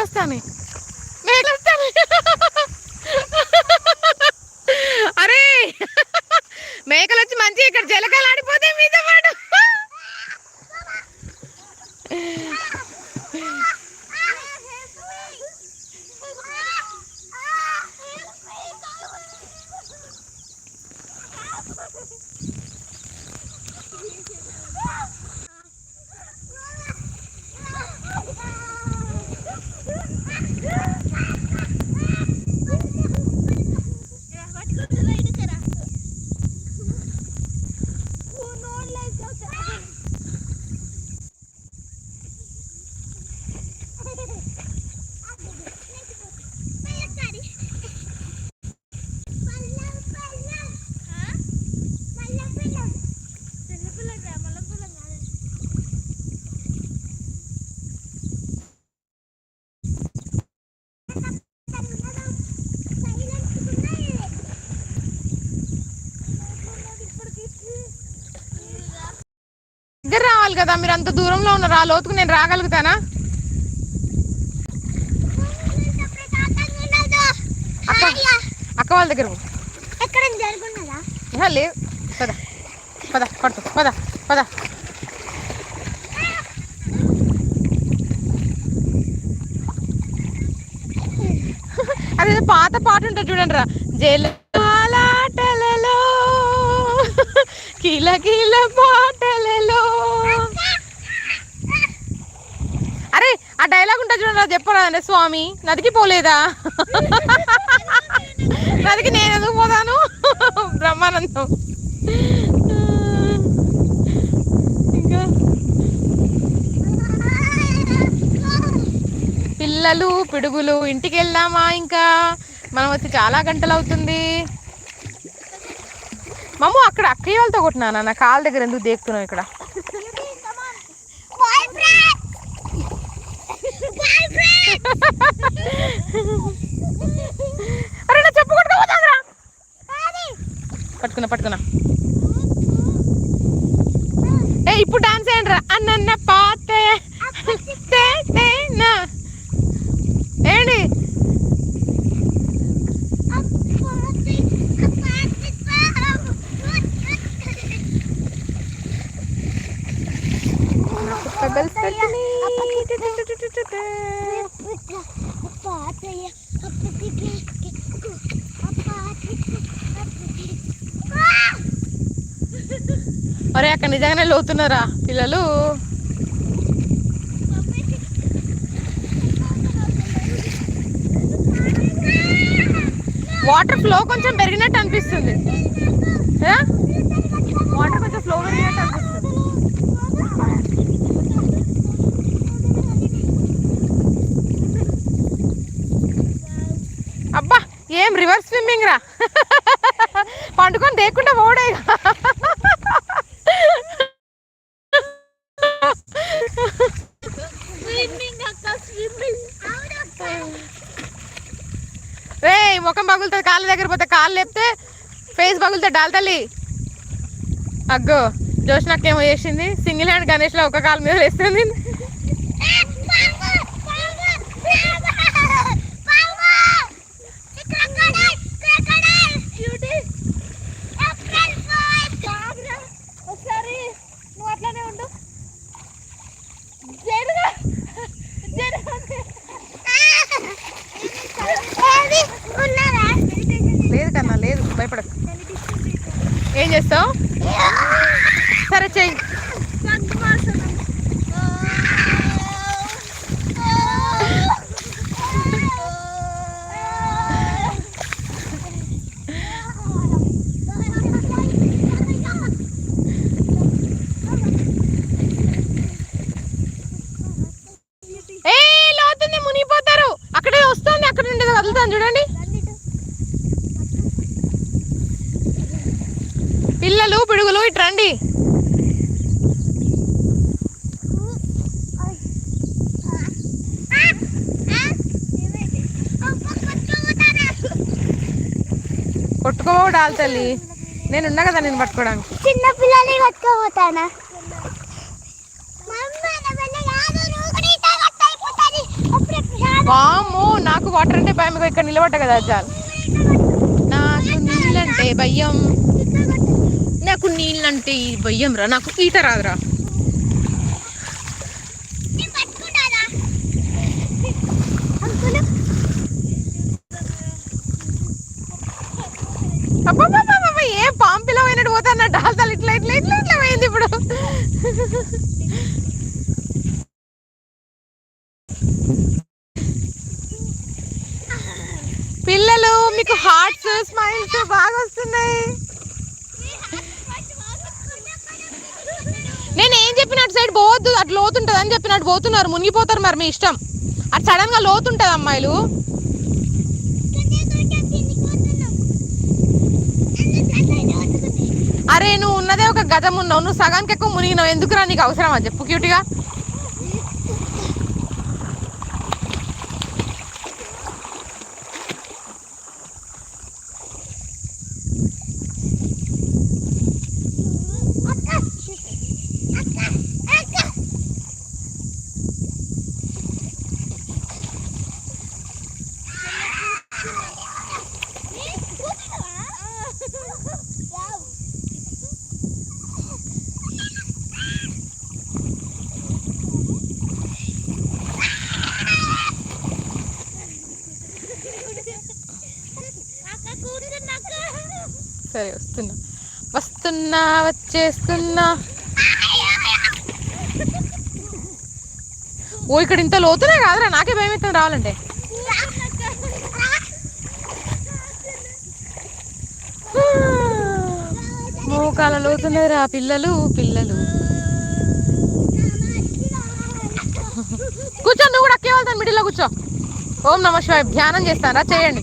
వస్తాను మేకలు అరే మేకలు వచ్చి మంచి ఇక్కడ జలకాలు ఆడిపోతే మీతో పాటు దగ్గర రావాలి కదా మీరు అంత దూరంలో ఉన్నారు. ఆ లోతుకు నేను రాగలుగుతానా? అక్క అక్క వాళ్ళ దగ్గర లేదు పద. పద పడుతు పద పద. అదేదో పాత పాట ఉంటుంది చూడండి రా. జలాటలలో కిల కిల పాటలలో అరే ఆ డైలాగ్ ఉంటుంది చూడండి చెప్పరాదండి. స్వామి నదికి పోలేదా? నదికి నేను ఎందుకు పోతాను? బ్రహ్మానందం. ఇంకా? పిల్లలు పిడుగులు ఇంటికి వెళ్దామా ఇంకా? మనం వచ్చి చాలా గంటలు అవుతుంది. మమ్మ అక్కడ అక్కయ్య వాళ్ళతో కొట్టినానా? నా కాళ్ళ దగ్గర ఎందుకు దేకుతున్నావు ఇక్కడ? అరే నా చెప్పు కొట్టుకోపోతుందిరా పట్టుకున్నా పట్టుకున్నా. ఏ ఇప్పుడు డాన్స్ చేయండి రా అన్న మరి అక్కడ నిజంగానే లోతున్నారా పిల్లలు? వాటర్ ఫ్లో కొంచెం పెరిగినట్టు అనిపిస్తుంది. వాటర్ కొంచెం ఫ్లో పెరిగినట్టు అనిపిస్తుంది. అబ్బా ఏం రివర్స్ స్విమ్మింగ్ రా? పండుకొని దేకుండా పోడే రే ముఖం పగులుతుంది కాళ్ళ దగ్గర పోతే కాళ్ళు లేపితే ఫేస్ పగులుతుంది డాల్ తల్లి. అగ్గో జోష్నక్కేమో చేసింది. సింగిల్ హ్యాండ్ గణేష్లో ఒక కాలు మీద వేస్తుంది ఒకసారి నువ్వు అట్లానే ఉండు జరుగా లేదు కన్నా లేదు భయపడకు ఏం చేస్తావు సరే చెయ్యి ఏ లోతుంది మునిగిపోతారు అక్కడే వస్తుంది అక్కడ ఉండేది వదులుతాను చూడండి. పిల్లలు పిడుగులు ఇటు రండి కొట్టుకోవో డాల్ తల్లి. నేను ఉన్నా కదా నేను పట్టుకోవడానికి చిన్న పిల్లల్ని పట్టుకోపోతానా వామ్మో నాకు వాటర్ అంటే భయం ఇక్కడ నిలబడ్డ కదా చాలు నాకు నీళ్ళంటే భయం. నాకు నీళ్ళంటే భయం రా నాకు ఈత రాదురా. అసలు ఇట్లా ఇట్లా ఇట్లా ఇట్లా పోయింది ఇప్పుడు. పిల్లలు మీకు హార్ట్స్ స్మైల్స్ బాగా వస్తున్నాయి. నేను ఏం చెప్పిన అటు సైడ్ పోవద్దు అటు లోతుంటుంది అని చెప్పినట్టు పోతున్నారు మునిగిపోతారు మరి మీ ఇష్టం. అటు సడన్గా లోతుంటది అమ్మాయిలు. అరే నువ్వు ఉన్నదే ఒక గజం ఉన్నావు నువ్వు సగానికి ఎక్కువ మునిగినావు. ఎందుకురా నీకు అవసరమా? చెప్పు క్యూట్గా. సరే వస్తున్నా. వస్తున్నా వచ్చేస్తున్నా. ఓ ఇక్కడ ఇంత లోతునే కాదురా నాకే భయం అవుతుంది రావాలంటే. మోకాల లోతున్నదిరా పిల్లలు పిల్లలు. కూర్చో నువ్వు కూడా అక్కే వెళ్తాను మిడిల్లో కూర్చో. ఓం నమ శివాయ ధ్యానం చేస్తారా చేయండి.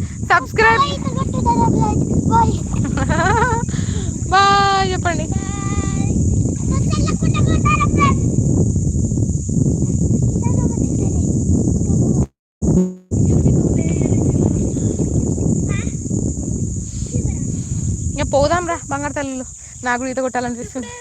సబ్స్క్రైబ్. బాయ్ చెప్పండి. ఇంకా పోదాం రా బంగారు తల్లులు. నాకు కూడా ఈత కొట్టాలనిపిస్తుంది.